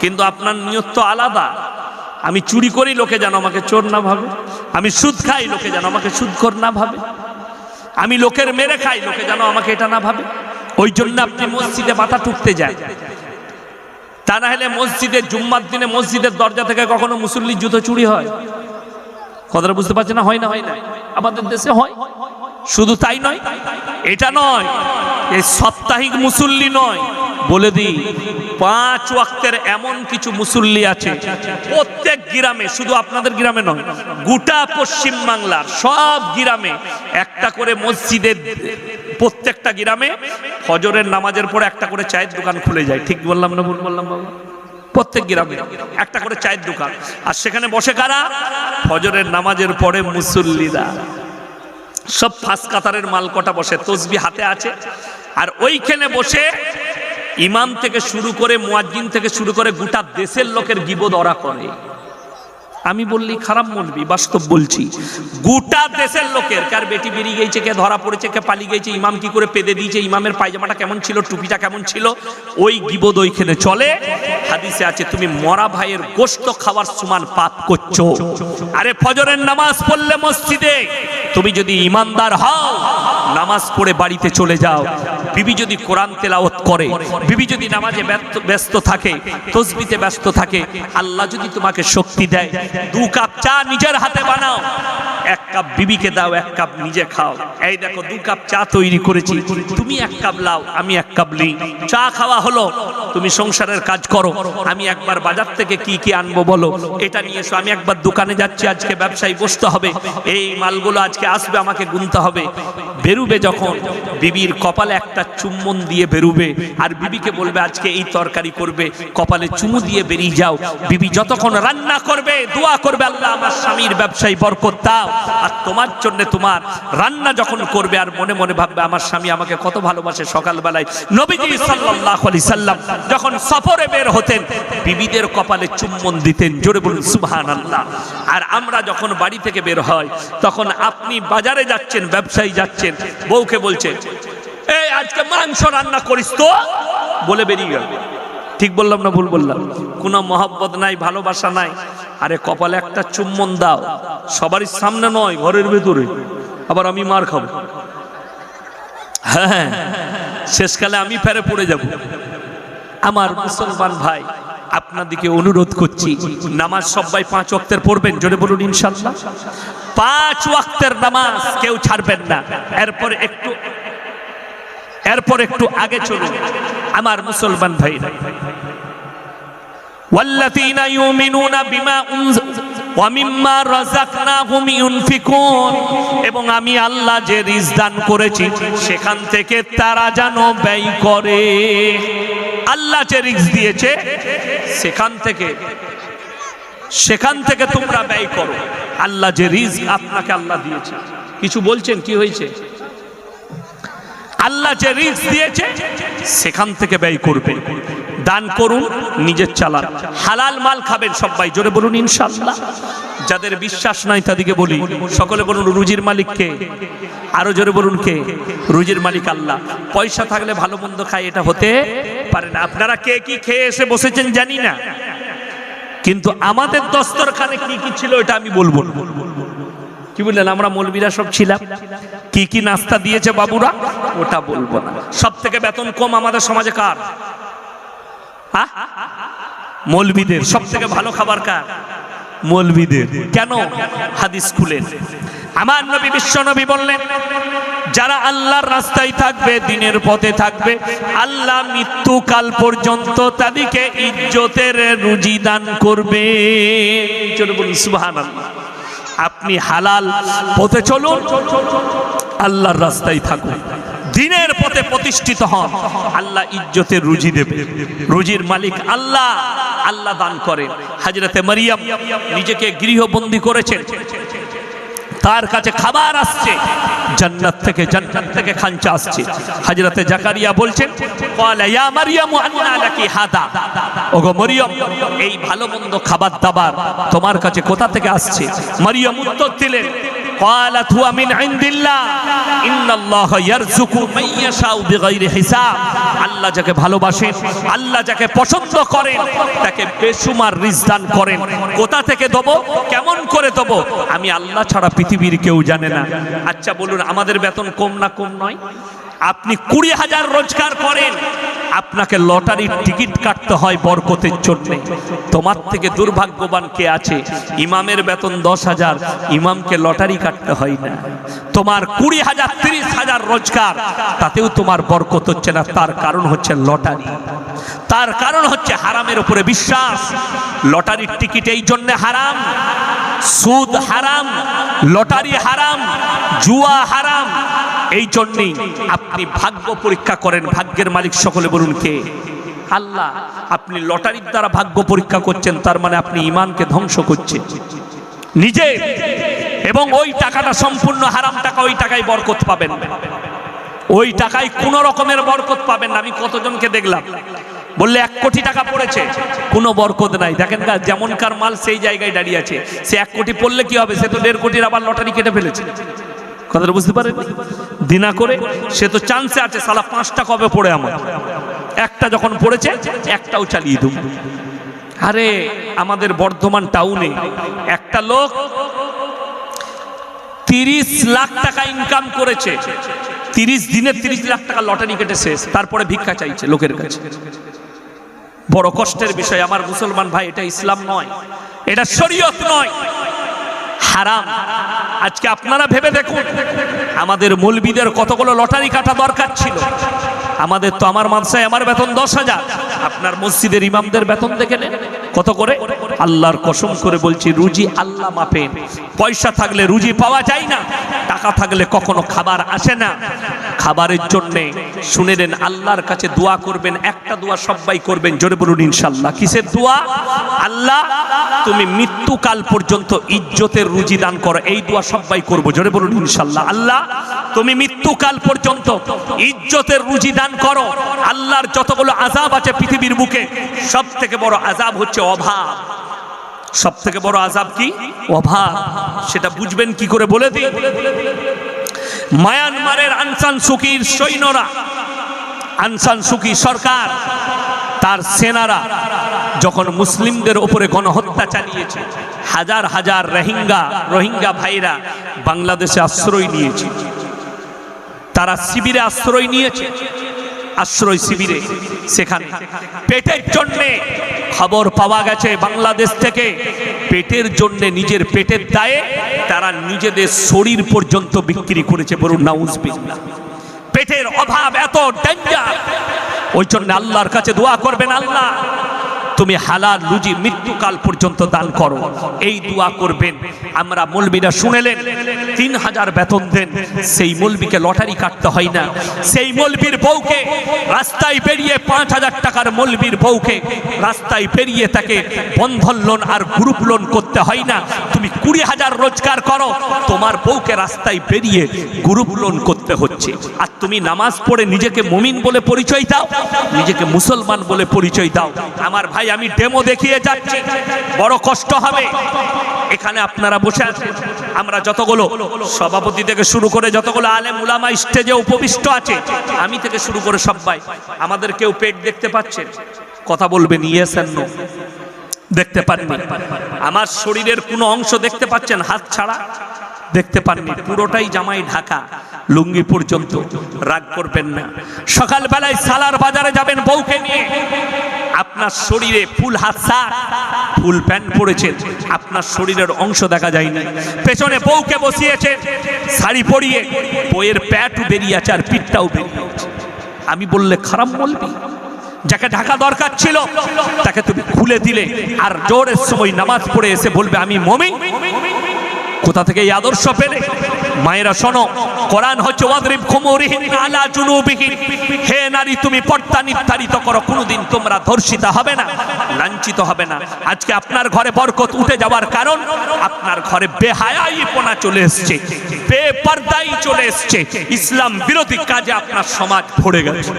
কিন্তু আপনার নিয়ত তো আলাদা। আমি চুরি করি, লোকে যেন আমাকে চোর না ভাবে। আমি সুদ খাই, লোকে যেন আমাকে সুদখোর না ভাবে। আমি লোকের মেরে খাই, লোকে যেন আমাকে এটা না ভাবে। ওই জন্য আপনি মসজিদে মাথা টুকতে যায় তা না হলে মসজিদের জুম্মার দিনে মসজিদের দরজা থেকে কখনো মুসল্লির জুতো চুরি হয়? কথাটা বুঝতে পারছে না? হয় না হয় না? আমাদের দেশে হয়। শুধু তাই নয়, এটা নয় এই সাপ্তাহিক মুসল্লি নয়। বলে দিই, পাঁচ ওয়াক্তের এমন কিছু মুসল্লি আছে, প্রত্যেক গ্রামে, শুধু আপনাদের গ্রামে নয়, গোটা পশ্চিম বাংলার সব গ্রামে একটা করে মসজিদের প্রত্যেকটা গ্রামে ফজরের নামাজের পরে একটা করে চায়ের দোকান খুলে যায়। ঠিক বললাম না ভুল? বললাম বাবা প্রত্যেক গ্রামে একটা করে চায়ের দোকান। আর সেখানে বসে কারা? ফজরের নামাজের পরে মুসল্লিরা। সব ফাঁস কাতারের মাল কটা বসে? তসবি হাতে আছে। আর ওইখানে বসে ইমাম থেকে শুরু করে মুয়াজ্জিন থেকে শুরু করে গোটা দেশের লোকের গিবদ ওরা করে। আমি বললি, খারাপ বলবি, বাস্তব বলছি। গোটা দেশের লোকের, কার বেটি বেরিয়ে গেছে, কে ধরা পড়েছে, কে পালিয়ে গেছে, ইমাম কি করে পেদে দিয়েছে, ইমামের পায়জামাটা কেমন ছিল, টুপিটা কেমন ছিল, ওই গিবদ ওইখানে চলে। হাদিসে আছে, তুমি মরা ভাইয়ের গোস্ত খাওয়ার সমান পাপ করছ। আরে ফজরের নামাজ পড়লে মসজিদে, তুমি যদি ইমানদার হও, নামাজ পড়ে বাড়িতে চলে যাও। বিবি যদি কোরআন তেলাওয়াত করে বিবি যদি নামাজে ব্যস্ত ব্যস্ত থাকে তসবিতে ব্যস্ত থাকে আল্লাহ যদি তোমাকে শক্তি দেয় দু কাপ চা নিজের হাতে বানাও এক কাপ বিবিকে দাও এক কাপ নিজে খাও। এই দেখো দু কাপ চা তৈরি করেছি তুমি এক কাপ লাও আমি এক কাপ লিই চা খাওয়া হলো তুমি সংসারের কাজ করো আমি একবার বাজার থেকে কি কি আনব বলো এটা নিয়ে এসো। আমি একবার দোকানে যাচ্ছি আজকে ব্যবসায়ী বসতে হবে এই মালগুলো আজকে আসবে আমাকে গুনতে হবে। বেরুবে যখন বিবির কপালে একটা চুম্বন দিয়ে বেরুবে। আর বিবিকে বলবে, আজকে এই তরকারি করবে। কপালে চুমু দিয়ে বেরিয়ে যাও। বিবি যতক্ষণ রান্না করবে, দোয়া করবে, আল্লাহ আমার স্বামীর ব্যবসায়ী বরকত দাও। আর তোমার জন্য তোমার রান্না যখন করবে, আর মনে মনে ভাববে, আমার স্বামী আমাকে কত ভালোবাসে সকালবেলায়। নবীজি সাল্লাল্লাহু আলাইহি সাল্লাম যখন সফরে বের হতেন, বিবিদের কপালে চুম্বন দিতেন, জোরে বলুন, সুবহানাল্লাহ। আর আমরা যখন বাড়ি থেকে বের হয়, তখন আপনি বাজারে যাচ্ছেন, ব্যবসায়ী যাচ্ছেন, বউকে বলছেন এই, আজকে মাংস রান্না করিস তো। বলে বেরিয়ে গেল। ঠিক বললাম না, ভুল বললাম? কোনো মহাব্বত নাই, ভালোবাসা নাই। আরে কপালে একটা চুম্বন দাও। সবারই সামনে নয়, ঘরের ভেতরে। আবার আমি মার খাব। হ্যাঁ শেষকালে আমি ফেরে পড়ে যাব। আমার মুসলমান ভাই, আপনাদিকে অনুরোধ করছি, নামাজ সবাই পাঁচ ওয়াক্তের পড়বেন, জোরে বলুন ইনশাল্লাহ। পাঁচ ওয়াক্তের নামাজ কেউ ছাড়বেন না। এরপর একটু এরপর একটু আগে চলুন আমার মুসলমান ভাইরা والذين يؤمنون بما أنزل ومما رزقناهم ينفقون এবং আমি আল্লাহ যে রিজ দান করেছি সেখান থেকে তারা যেন ব্যয় করে আল্লাহ যে রিজ দিয়েছে সেখান থেকে সেখান থেকে তোমরা ব্যয় করো আল্লাহ যে রিজ আপনাকে আল্লাহ দিয়েছে কিছু বলছেন কি হয়েছে আল্লাহ যে রিস্ক দিয়েছে, সেখান থেকে ব্যয় করবে। দান করুন, নিজের চালান। হালাল মাল খাবেন সবাই, জোরে বলুন ইনশাল্লাহ যাদের বিশ্বাস নাই, তাদেরকে বলি, সকলে বলুন, রুজির মালিক কে? আরও জোরে বলুন কে? রুজির মালিক আল্লাহ। পয়সা থাকলে ভালো মন্দ খায়, এটা হতে পারে না। আপনারা কে কি খেয়ে এসে বসেছেন জানি না। কিন্তু আমাদের দস্তরখানে কি কি ছিল, এটা আমি বলব। কি বললেন, আমরা মৌলবীরা সব ছিলাম? কি কি নাস্তা দিয়েছে বাবুরা? ওটা বলব না। সব থেকে বেতন কম আমাদের সমাজে কার? মৌলবীদের। সব থেকে ভালো খাবার কার? মৌলবীদের। কেন? হাদিস খুলেন। আমার নবী বিশ্ব নবী বললেন, যারা আল্লাহর রাস্তায় থাকবে, দিনের পথে থাকবে, আল্লাহ মৃত্যুকাল পর্যন্ত তাদেরকে ইজ্জতের রুজি দান করবে। সুবহানাল্লাহ। আপনি হালাল পথে চলুন। আল্লাহর রাস্তায় থাকুন। দিনের পথে প্রতিষ্ঠিত হন। আল্লাহ ইজ্জতের রুজি দেবে। রুজির মালিক আল্লাহ। আল্লাহ দান করেন। হাজরতে মারিয়াম নিজেকে গৃহবন্দী করেছেন। তার কাছে খাবার আসছে। জান্নাত থেকে জান্নাত থেকে খাঞ্চা আসছে। হযরতে জাকারিয়া বলছেন ক্বালা ইয়া মারইয়াম আন্না লাকি হাদা? ওগো মরিয়ম, এই ভালো মন্দ খাবার দাবার তোমার কাছে কোথা থেকে আসছে? মারিয়াম উত্তর দিলেন قالت هو من عند الله إن الله يرزق من يشاء بغير حساب আল্লাহ যাকে ভালোবাসেন আল্লাহ যাকে পছন্দ করেন তাকে বেসুমার রিজদান করেন কোথা থেকে দেবো কেমন করে দেবো আমি আল্লাহ ছাড়া পৃথিবীর কেউ জানে না আচ্ছা বলুন আমাদের বেতন কম না কম নয় আপনি কুড়ি হাজার রোজগার করেন আপনাকে লটারির টিকিট কাটতে হয় বরকতের জন্য। তোমার থেকে দুর্ভাগ্যবান কে আছে? ইমামের বেতন দশ হাজার, ইমামকে লটারি কাটতে হয় না। তোমার কুড়ি হাজার, তিরিশ হাজার রোজগার, তাতেও তোমার বরকত হচ্ছে না, তার কারণ হচ্ছে লটারি। তার কারণ হচ্ছে হারামের উপরে বিশ্বাস। লটারির টিকিট এই জন্য হারাম, সুদ হারাম, লটারি হারাম, জুয়া হারাম এই জন্যই আপনি ভাগ্য পরীক্ষা করেন, ভাগ্যের মালিক সকলে বলুন কে? আল্লাহ, আপনি লটারির দ্বারা ভাগ্য পরীক্ষা করছেন, তার মানে আপনি ইমানকে ধ্বংস করছেন। নিজে এবং ওই টাকাটা সম্পূর্ণ হারাম টাকা, ওই টাকায় বরকত পাবেন। ওই টাকায় কোন রকমের বরকত পাবেন না। আমি কতজনকে দেখলাম, বললে এক কোটি টাকা পড়েছে, কোনো বরকত নাই। দেখেন না যেমনকার মাল সেই জায়গায় দাঁড়িয়ে আছে। সে এক কোটি পড়লে কি হবে? সে তো দেড় কোটির আবার লটারি কেটে ফেলেছে। কথাটা বুঝতে পারেন দিনা করে সে তো চান্সে আছে, সালা পাঁচটা কবে পড়ে আমার? একটা যখন পড়েছে, একটাও চালিয়ে দেব। আরে, আমাদের বর্ধমান টাউনে একটা লোক তিরিশ লাখ টাকা ইনকাম করেছে। তিরিশ দিনে তিরিশ লাখ টাকা লটারি কেটে শেষ। তারপরে ভিক্ষা চাইছে লোকের কাছে। বড় কষ্টের বিষয়, আমার মুসলমান ভাই, এটা ইসলাম নয়। এটা শরীয়ত নয়। হারাম। আজকে আপনারা ভেবে দেখুন, আমাদের মৌলবিদের কতগুলো লটারি কাটা দরকার ছিল। আমাদের তো আমার মানসায় আমার বেতন দশ হাজার। আপনার মসজিদের ইমামদের বেতন দেখে নেন। কত করে? আল্লাহর কসম করে বলছি, রুজি আল্লাহ মাপেন পয়সা থাকলে রুজি পাওয়া যায় না, টাকা থাকলে কখনো খাবার আসে না। খাবারের জন্যে শুনে নেন, আল্লাহর কাছে দোয়া করবেন, একটা দোয়া সবাই করবেন, জোরে বলুন ইনশাল্লাহ। কিসের দোয়া? আল্লাহ, তুমি মৃত্যুকাল পর্যন্ত ইজ্জতের রুজি দান করো, এই দোয়া সবাই করব, জোরে বলুন ইনশাল্লাহ। আল্লাহ, তুমি মৃত্যুকাল পর্যন্ত ইজ্জতের রুজি দান করো, আল্লাহর যতগুলো আজাব আছে পৃথিবীর বুকে সব থেকে বড় আজাব হচ্ছে অভাব। সব থেকে বড় আজাব কি? অভাব। সেটা বুঝবেন কি করে বলে দিই? মায়ানমারের আনসান সুকির সৈন্যরা, আনসান সুকি সরকার, তার সেনারা যখন মুসলিমদের উপরে গণহত্যা চালিয়েছে, হাজার হাজার রোহিঙ্গা রোহিঙ্গা ভাইরা বাংলাদেশে আশ্রয় নিয়েছে। তারা শিবিরে আশ্রয় নিয়েছে। আশ্রয় শিবিরে সেখানে। পেটের জন্যে খবর পাওয়া গেছে বাংলাদেশ থেকে। পেটের জন্য নিজের পেটের দায়ে তারা নিজেদের শরীর পর্যন্ত বিক্রি করেছে, বলুন নাউজবিল্লাহ। পেটের অভাব এত ডেঞ্জার ওই জন্য আল্লাহর কাছে দোয়া করবেন আল্লাহ। তুমি হালাল রুজি মৃত্যুকাল পর্যন্ত দান করো। এই দোয়া করবেন। আমরা মলবিরা শুনেলেন, তিন হাজার বেতন দেন, সেই মলবিকে লটারি কাটতে হয় না। সেই মলবির বউকে রাস্তায় বেরিয়ে পাঁচ হাজার টাকার মলবির বউকে রাস্তায় বেরিয়ে তাকে বন্ধন লোন আর গ্রুপ লোন করতে হয় না। তুমি কুড়ি হাজার রোজগার করো। তোমার বউকে রাস্তায় বেরিয়ে গ্রুপ লোন করতে হচ্ছে। আর তুমি নামাজ পড়ে নিজেকে মমিন বলে পরিচয় দাও, নিজেকে মুসলমান বলে পরিচয় দাও। আমার ভাই, আমি ডেমো দেখিয়ে যাচ্ছি। বড় কষ্ট হবে। এখানে আপনারা বসে আছেন। আমরা যতগুলো সভাপতি থেকে শুরু করে যতগুলো আলেম উলামা স্টেজে উপবিষ্ট আছে, আমি থেকে শুরু করে সবাই। আমাদের কেউ পেট দেখতে পাচ্ছেন কথা বলবেন ইয়েস এন্ড নো। দেখতে পাননি। আমার শরীরের কোনো অংশ দেখতে পাচ্ছেন, হাত ছাড়া। দেখতে পাননি। পুরোটাই জামাই ঢাকা। লুঙ্গি পর্যন্ত রাগ করবেন না। সকালবেলায় সালার বাজারে যাবেন বউকে নিয়ে। আপনার শরীরে ফুল শাক ফুল প্যান্ট পরেছেন। আপনার শরীরের অংশ দেখা যায়নি। পেছনে বউকে বসিয়েছেন, শাড়ি পরিয়ে। বইয়ের প্যাটও বেরিয়ে আছে আর পিঠটাও বেরিয়ে আছে। আমি বললে খারাপ বলবি? যাকে ঢাকা দরকার ছিল, তাকে তুমি খুলে দিলে। আর জোরের সময় নামাজ পড়ে এসে বলবে, আমি মমি কোথা থেকে এই আদর্শ পেলে? মায়েরা শোনো, কোরআন হচ্ছে ওয়াদরিব খুমুরিহিন আলা জুনুবিহিন। হে নারী, তুমি পর্দা নির্ধারিত করো, কোনোদিন তোমরা ধর্ষিতা হবে না, লাঞ্ছিত হবে না। আজকে আপনার ঘরে বরকত উঠে যাওয়ার কারণ, আপনার ঘরে বেহায়াইপনা চলে এসছে, বেপর্দাই চলে এসছে। ইসলাম বিরোধী কাজে আপনার সমাজ ভরে গেছে।